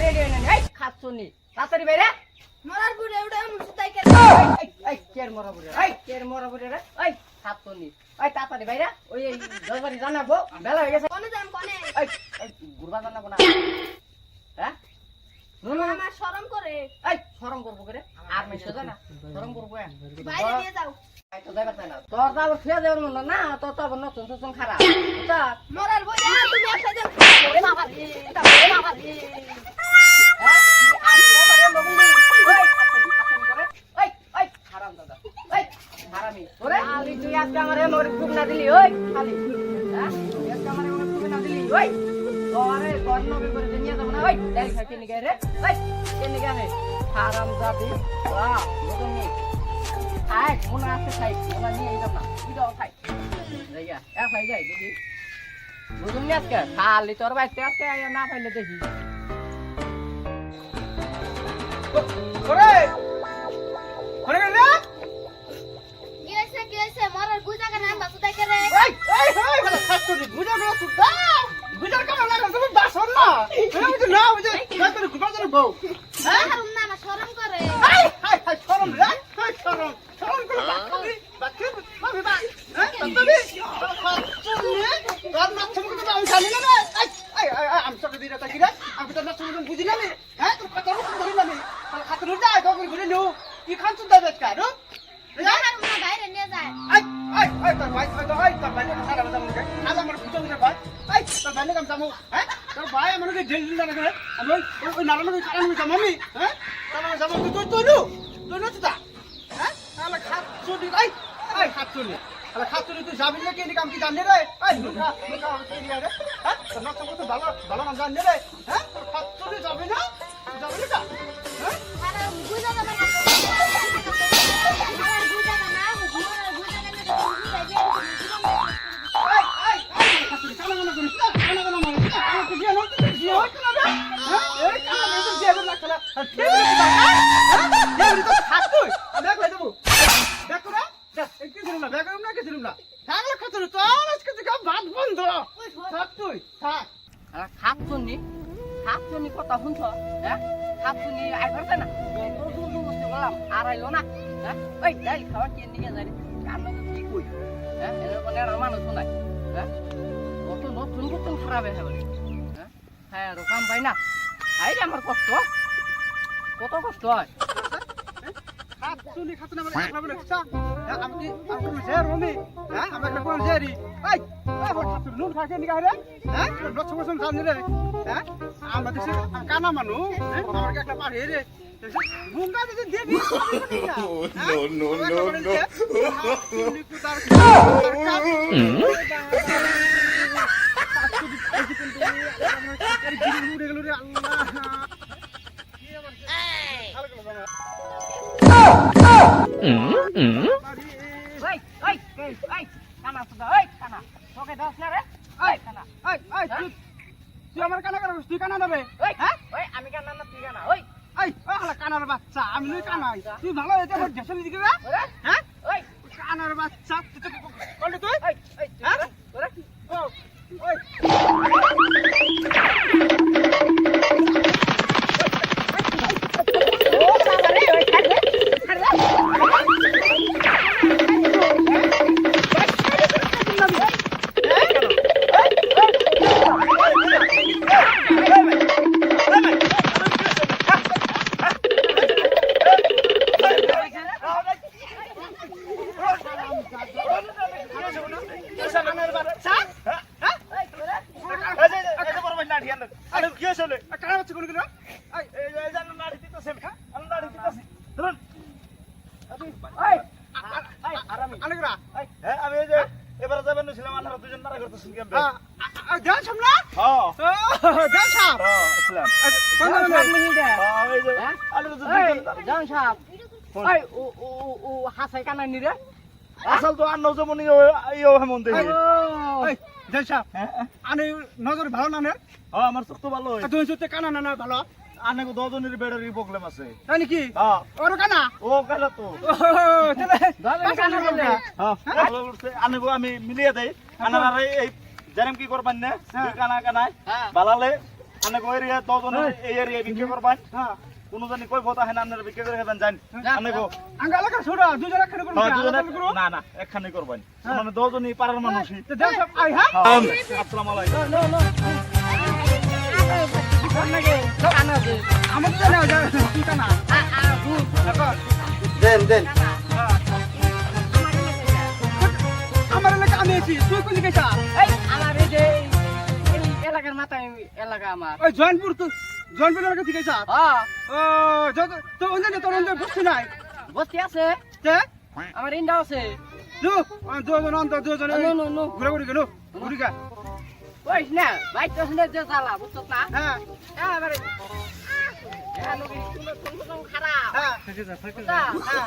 বাইরে নিয়ে নেন এই খাচ্ছনি তাড়াতাড়ি বাইরে মরার বুড়ে ওটা এমন সুতাই কে এই এই কের মরা বুড়ে এই কের মরা বুড়ে রে এই খাচ্ছনি এই তাড়াতাড়ি বাইরে ওই এই দশবারি জানাব বেলা হয়ে গেছে কোনে যাম কোনে এই ঘুরবা জানাব না হ্যাঁ আমার শরম করে এই শরম করব করে আর মেসে জানা শরম করব হ্যাঁ। বাইরে নিয়ে যাও এই তো যাইবার চাই না তোর তো আবার খেয়ে দেওয়ার মন না তোর তো আবার নতুন নতুন খারাপ মরার তুমি দিন ওরে বাবা রে এটা ওরে বাবা রে হ্যাঁ আর ওরে মগুলি ওই খাতুন খাতুন করে ওই ওই হারাম দাদা ওই হারামি ওরে খালি তুই আজকে আমারে মরে খুব না দিলি ওই খালি। হ্যাঁ? আজকে আমারে মরে খুব না দিলি? ওই! তোরে গর্ণ করে নিয়ে যাব না। ওই ডাল খাই কেন গে রে। ওই, কেন গে রে। হারাম দাদি বাহ মোনা মোনা না দেখি। আজকে? খালি তোর বাইতে আজকে না পাইলে দেখি। ওরে! ওরে গেলে বুঝা কেন আনবা সুতাই কে রে এই এই এই ভালো ফাস্ট করে বুঝা গেল তুই দা বুঝা কেন না তুমি বাসন না। তুমি বুঝি না বুঝি না করে ঘুমা করে বউ। হ্যাঁ? না আমার শরম করে। হাই হাই হাই শরম রে হাই শরম। শরম করে বাকি বাকি বাকি। বা হ্যাঁ তুমি তোর না তুমি তো আমি জানি না রে। এই এই এই আমি সব দিরা তাকি রে। আমি তো না তুমি বুঝি না হ্যাঁ তোর কথা ধরি না রে। ঘুরে নিও। কি খান তুই দাবে কারও হারুম না বাইরে নিয়ে যায়। Mana pucuk ni baik, ay, tak baik macam kamu, eh? Tak baik mana ke jeli dah nak, anu, oh, nara mana karam macam mami, eh? Tak macam macam tu, tu, tu, tu, tu, tu, tu, eh? Alah khat sudi, ay, ay, khat sudi. Alah khat sudi tu jamin lagi ni kamu kita ni deh, ay, muka, muka orang ni ada, eh? Kenapa kamu tu bala, bala macam ni deh, eh? Khat sudi jamin na, jamin na, কথা শুনছ হ্যাঁ খাচ্ছনি আইবার চাই না করলাম আর আইলো না হ্যাঁ ওই ডাইল খাওয়া কে নিয়ে যাই কার লোক কি কই হ্যাঁ এর কোনে আর মানুষ নাই হ্যাঁ কত নতুন নতুন খারাপ হয়ে হ্যাঁ হ্যাঁ আর কাম পাই না আই আমার কষ্ট কত কষ্ট হয় মানে হ্যাঁ একটা কোন জেরি এই এই বড় খাত আমার কানা কানা তুই কানা ওই আমি কানা না তুই কানা ওই এই ওই কানার বাচ্চা আমি নই কানাই তুই ভালো এটা দেশের দিকে হ্যাঁ ওই কানার বাচ্চা তুই তুই কানার বাচ্চা কোন কোন ওই ওই আরামি আনেকরা আমি এই যে এবারে যাবেন ছিলাম আপনারা দুজন তারা করতেছেন কেমন দেন সামনা হ্যাঁ দেন সাম হ্যাঁ আসলাম কোন কোন হ্যাঁ এই যে হ্যাঁ? আলু তো ওই দুজন জান সাহেব ওই ও ও ও হাসাই কানা নি রে আসল তো আর নজমনি ইও হেমন দেন সাম আনে নজর ভালো না নে? হ্যাঁ আমার চোখ তো ভালো তুই সত্যি কানা না না ভালো। আনেকো দজনের বেড়ারি প্রবলেম আছে। তাই নাকি? হ্যাঁ ওর কানা? ও তো। কানা হ্যাঁ? করছে আমি মিলিয়ে দেই। আনার এই জানেন কি করবেন না? কানা হ্যাঁ। বালালে। আনে কই এরিয়া দজন এই এরিয়া বিক্রি করবান। হ্যাঁ। কোন জানি কই কথা হেন আপনারা বিক্রি করে হেবেন জান। আনে গো। আঙ্গা এলাকা ছোড়া দুজন একখানে করুন হ্যাঁ দুজনে না না একখানে করবান মানে দজনই পাড়ার মানুষই তো দেখ সব আই হ্যাঁ। আসসালামু আলাইকুম। No no. কি দেন দেন। আমার এলাকা আমি আছি তুই কোন দিকে এই আমার এই যে এলাকার মাথায় এলাকা আমার। ওই জয়নপুর তো জয়নপুর এলাকা থেকে হ্যাঁ। ও যত তো অন্য তোর অন্য বসছি নাই। বস্তি আছে। তে? আমার ইন্ডা আছে। নো দুজন অন্ত দুজন নো নো নো। ঘুরে ঘুরে গেল ঘুরে গা ওই না বাইক তো শুনে যে চালা বুঝছ না? হ্যাঁ। হ্যাঁ তুমি খারাপ। হ্যাঁ হ্যাঁ।